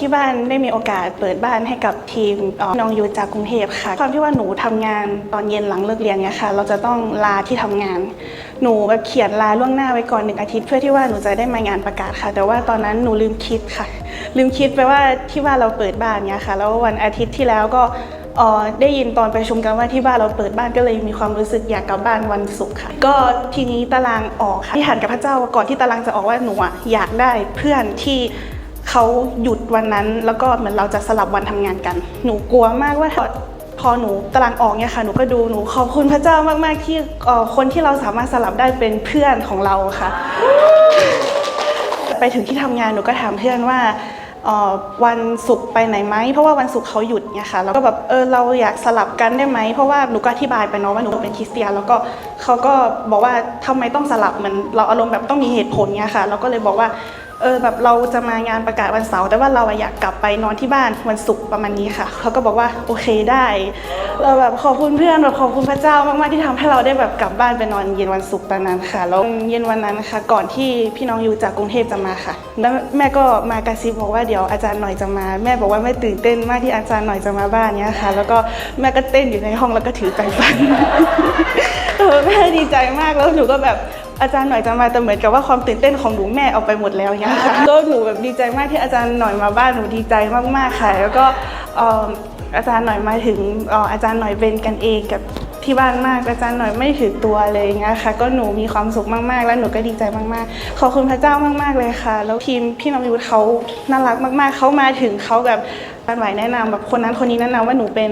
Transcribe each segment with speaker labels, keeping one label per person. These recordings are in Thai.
Speaker 1: ที่บ้านได้มีโอกาสเปิดบ้านให้กับทีมน้องยูจากกรุงเทพค่ะ ความที่ว่าหนูทำงานตอนเย็นหลังเลิกเรียนเนี่ยค่ะ เราจะต้องลาที่ทำงาน หนูแบบเขียนลาล่วงหน้าไว้ก่อนหนึ่งอาทิตย์ เพื่อที่ว่าหนูจะได้มางานประกาศค่ะ แต่ว่าตอนนั้นหนูลืมคิดค่ะ ลืมคิดไปว่าที่ว่าเราเปิดบ้านเนี่ยค่ะ แล้ววันอาทิตย์ที่แล้วก็อ่อได้ยินตอนประชุมกันว่าที่บ้านเราเปิดบ้านก็เลยมีความรู้สึกอยากกลับบ้านวันศุกร์ค่ะ ก็ทีนี้ตารางออกค่ะที่หันกับพระเจ้าก่อนที่ตารางจะออกว่าหนูอยากได้เพื่อนที่ เขาหยุดวันนั้นแล้วก็เหมือนเราจะสลับวันทำงานกัน หนูกลัวมากว่าพอหนูตารางออกเนี่ยค่ะหนูก็ดูหนูขอบคุณพระเจ้ามาก ๆ ที่คนที่เราสามารถสลับได้เป็นเพื่อนของเราค่ะ ไปถึงที่ทำงานหนูก็ถามเพื่อนว่าวันศุกร์ไปไหนไหมเพราะว่าวันศุกร์เขาหยุดเนี่ยค่ะแล้วก็แบบเออเราอยากสลับกันได้ไหมเพราะว่าหนูก็อธิบายไปเนาะว่าหนูเป็นคริสเตียนแล้วก็เขาก็บอกว่าทำไมต้องสลับเหมือนเราอารมณ์แบบต้องมีเหตุผลเนี่ยค่ะเราก็เลยบอกว่า เออแบบเราจะมางานประกาศวันเสาร์แต่ว่าเราอยากกลับไปนอนที่บ้านวันศุกร์ประมาณนี้ค่ะเขาก็บอกว่าโอเคได้ เราแบบขอบคุณเพื่อนแบบขอบคุณพระเจ้ามากๆที่ทำให้เราได้แบบกลับบ้านไปนอนเย็นวันศุกร์ตอนนั้นค่ะแล้วเย็นวันนั้นค่ะ ก่อนที่พี่น้องอยู่จากกรุงเทพจะมาค่ะ แล้วแม่ก็มากระซิบบอกว่าเดี๋ยวอาจารย์หน่อยจะมา แม่บอกว่าแม่ตื่นเต้นมากที่อาจารย์หน่อยจะมาบ้านเนี้ยค่ะ แล้วก็แม่ก็เต้นอยู่ในห้องแล้วก็ถือแปฟันเออแม่ดีใจมากแล้วหนูก็แบบ อาจารย์หน่อยจะมาแต่เหมือนกับว่าความตื่นเต้นของหนูแม่เอาไปหมดแล้วเนี่ยค่ะก็หนูแบบดีใจมากที่อาจารย์หน่อยมาบ้านหนูดีใจมากๆค่ะ แล้วก็อาจารย์หน่อยมาถึงอาจารย์หน่อยเป็นกันเองกับ ที่บ้านมากอาจารย์หน่อยไม่ถือตัวเลยอย่างเงี้ยค่ะ ก็หนูมีความสุขมากๆ แล้วหนูก็ดีใจมากๆ ขอบคุณพระเจ้ามากๆเลยค่ะ แล้วทีมพี่น้องยุทธเขาน่ารักมากๆ เขามาถึงเขาแบบบ้านไหวแนะนำแบบคนนั้นคนนี้แนะนำว่าหนูเป็น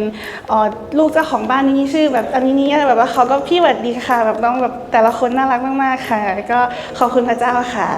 Speaker 1: ลูกเจ้าของบ้านนี้ชื่อ แบบอันนี้นี่แบบว่าเขาก็พี่หวัดดีค่ะ แบบน้องแบบแต่ละคนน่ารักมากๆค่ะ ก็ขอบคุณพระเจ้าค่ะ